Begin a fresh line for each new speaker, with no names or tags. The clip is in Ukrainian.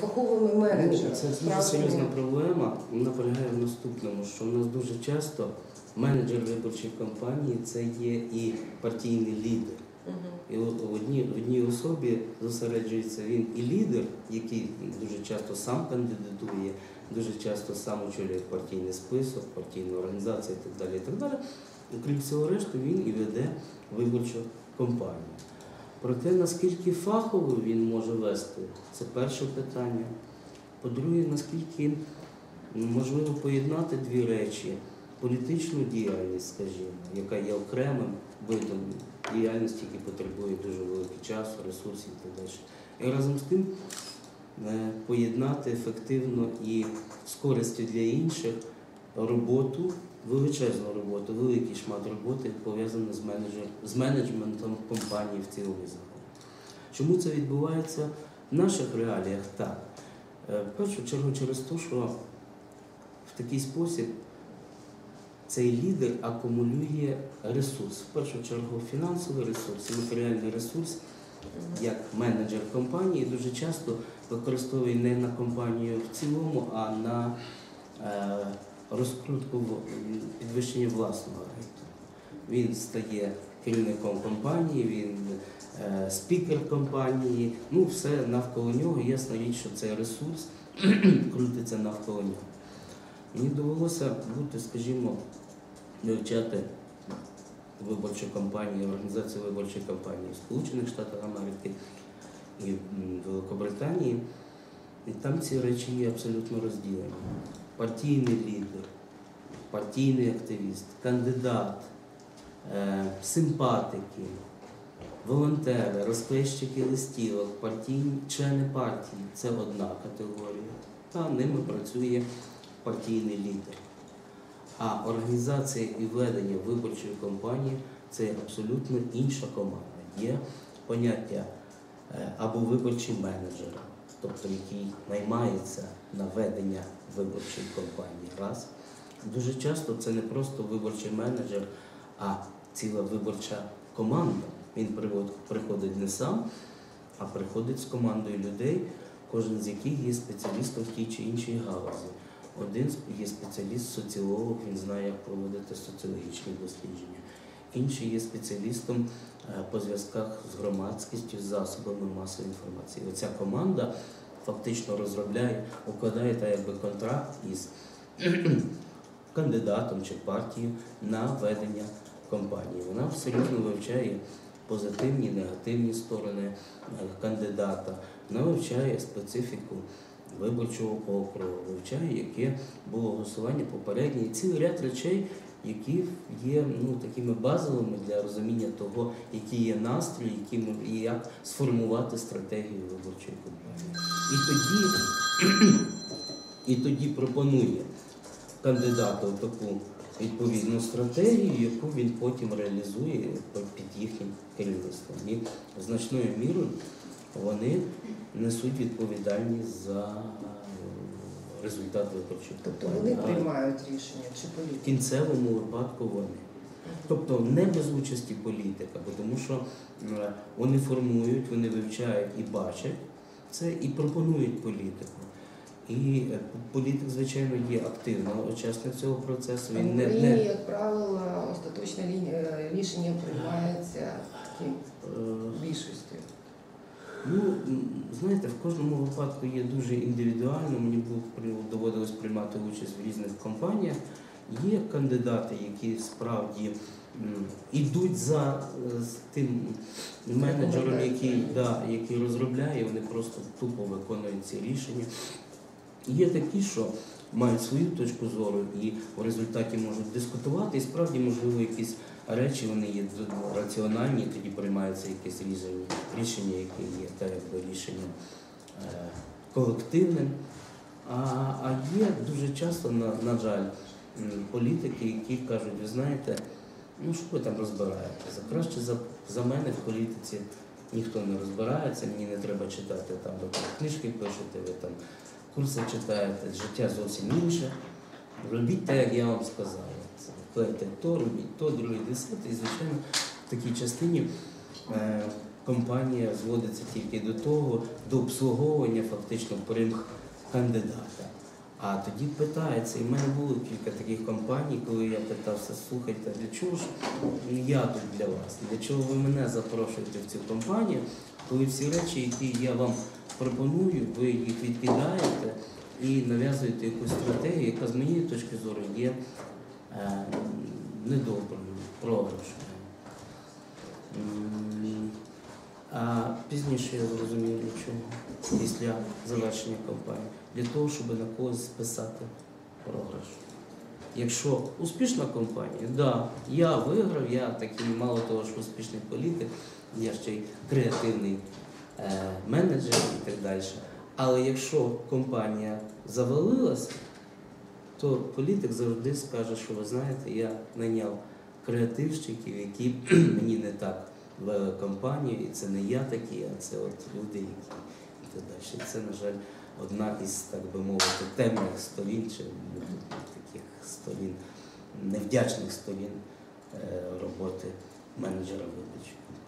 фаховими менеджерами.
Ну, Це дуже серйозна проблема. Вона полягає в наступному, що в нас дуже часто менеджер виборчої кампанії це є і партійний лідер. І от в одній, в одній особі зосереджується він і лідер, який дуже часто сам кандидатує, дуже часто сам очолює партійний список, партійну організацію і так далі. І так далі. Окрім всього решту, він і веде виборчу кампанію. Проте, наскільки фахово він може вести, це перше питання. По-друге, наскільки можливо поєднати дві речі: політичну діяльність, скажімо, яка є окремим видом діяльності, який потребує дуже великий часу, ресурсів і так далі. І разом з тим е, поєднати ефективно і з користю для інших роботу, величезну роботу, великий шмат роботи пов'язаний з, менеджер, з менеджментом компанії в цілому загалом. Чому це відбувається в наших реаліях? Так. Е, В першу чергу через те, що в такий спосіб цей лідер акумулює ресурс. В першу чергу фінансовий ресурс, матеріальний ресурс, як менеджер компанії, дуже часто використовує не на компанію в цілому, а на е, розкрутку підвищення власного рейтингу. Він стає керівником компанії, він е, спікер компанії, ну все навколо нього. Ясна річ, що цей ресурс крутиться навколо нього. Мені довелося бути, скажімо, вивчати виборчу кампанію, організацію виборчої кампанії в Сполучених Штатах Америки і м, Великобританії. І там ці речі є абсолютно розділені. Партійний лідер, партійний активіст, кандидат, е, симпатики, волонтери, розклещики листівок, партійні члени партії це одна категорія. Та ними працює партійний лідер. А організація і ведення виборчої кампанії це абсолютно інша команда. Є поняття е, або виборчий менеджер, тобто який наймається на ведення виборчої кампанії. Раз. Дуже часто це не просто виборчий менеджер, а ціла виборча команда. Він приходить не сам, а приходить з командою людей, кожен з яких є спеціалістом в тій чи іншій галузі. Один є спеціаліст, соціолог, він знає, як проводити соціологічні дослідження. Інший є спеціалістом е, по зв'язках з громадськістю, з засобами масової інформації. Оця команда фактично розробляє, укладає та якби контракт із кандидатом чи партією на ведення кампанії. Вона серйозно вивчає позитивні, негативні сторони е, кандидата, вона вивчає специфіку виборчого округу, вивчає, яке було голосування попереднє, і цілий ряд речей, які є ну, такими базовими для розуміння того, який є настрій, які, ми- і як сформувати стратегію виборчої кампанії. І тоді, і тоді пропонує кандидату таку відповідну стратегію, яку він потім реалізує під їхнім керівництвом. І значною мірою вони несуть відповідальність за результат виборчої
Тобто вони
А
приймають рішення чи
в кінцевому випадку вони. Тобто не без участі політика, бо тому що е, вони формують, вони вивчають і бачать це, і пропонують політику. І е, політик, звичайно, є активно учасник цього процесу. Він не,
Україні,
не
як правило, остаточне рішення приймається таким
е,
більшістю.
Ну, знаєте, в кожному випадку є дуже індивідуально. Мені було доводилось приймати участь в різних кампаніях. Є кандидати, які справді м, ідуть за е, тим менеджером, який, да, який розробляє, вони просто тупо виконують ці рішення. Є такі, що мають свою точку зору і в результаті можуть дискутувати, і справді, можливо, якісь речі вони є раціональні, тоді приймаються якесь рішення, яке є та якби рішенням е, колективним. А, а є дуже часто, на, на жаль, політики, які кажуть, ви знаєте, ну що ви там розбираєтеся? Краще за, за мене в політиці ніхто не розбирається, мені не треба читати там, книжки пишете, ви там курси читаєте, життя зовсім інше. Робіть те, як я вам сказав. Це Клейте то, робіть то, друге, десяте. І, звичайно, в такій частині е, компанія зводиться тільки до того, до обслуговування фактично примх кандидата. А тоді питається, і в мене було кілька таких компаній, коли я питався, слухайте, для чого ж я тут для вас? Для чого ви мене запрошуєте в цю компанію, коли всі речі, які я вам пропоную, ви їх відкидаєте і нав'язуєте якусь стратегію, яка з моєї точки зору є е, недоброю, А пізніше я зрозумів для чого, після завершення кампанії, для того, щоб на когось списати програш. Якщо успішна компанія, да, я виграв, я такий мало того, що успішний політик, я ще й креативний е, менеджер і так далі. Але якщо компанія завалилась, то політик завжди скаже, що ви знаєте, я найняв креативщиків, які мені не так вели компанію, і це не я такий, а це от люди, які і так далі. Це, на жаль, одна із, так би мовити, темних сторін, чи таких сторін, невдячних сторін е, роботи менеджера виборчої компанії.